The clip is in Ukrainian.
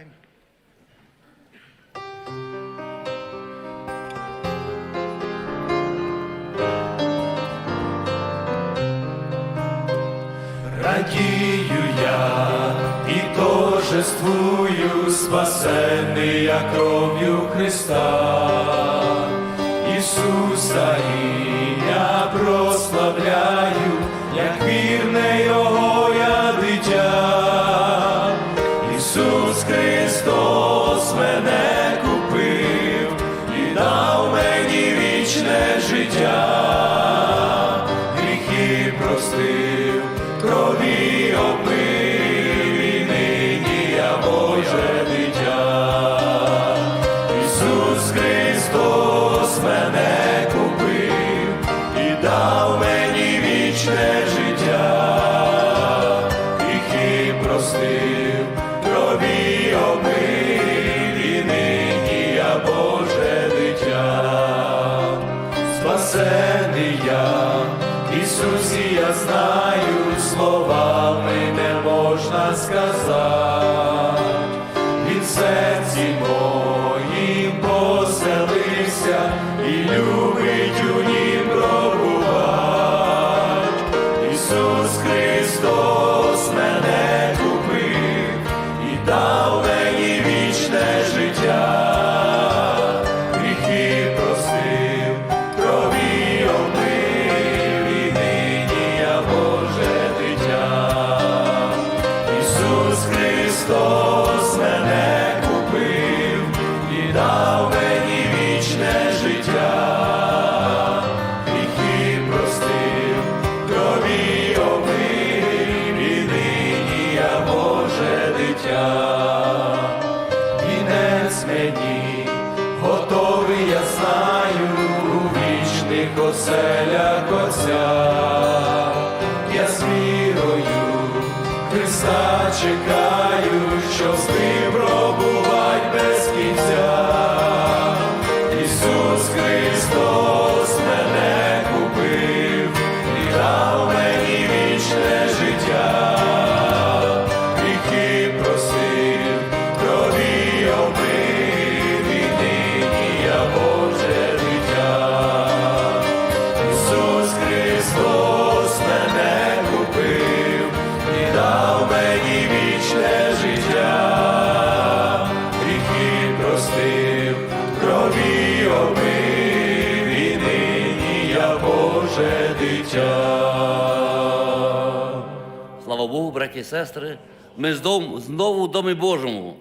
time. Радію я і торжествую, спасенний я кров'ю Христа, Ісуса мене купив і дав мені вічне життя гріхи простив, крові обмив, і нині я Боже дитя. Ісус Христос мене купив і дав мені вічне життя. Гріхи простив, обмив, і нині Боже дитя спасений я, Ісусі, я знаю, словами не можна сказати, Він серці моїм поселився і любить у нім пробувати. Ісус Христос Христос мене купив і дав мені вічне життя. Гріхи простив, крові омив, я Боже дитя. Вінець мені готовий, я знаю, у вічних оселях Отця. Я з Христа чекаю, Дитя. Слава Богу, браті і сестри, ми знову в Домі Божому.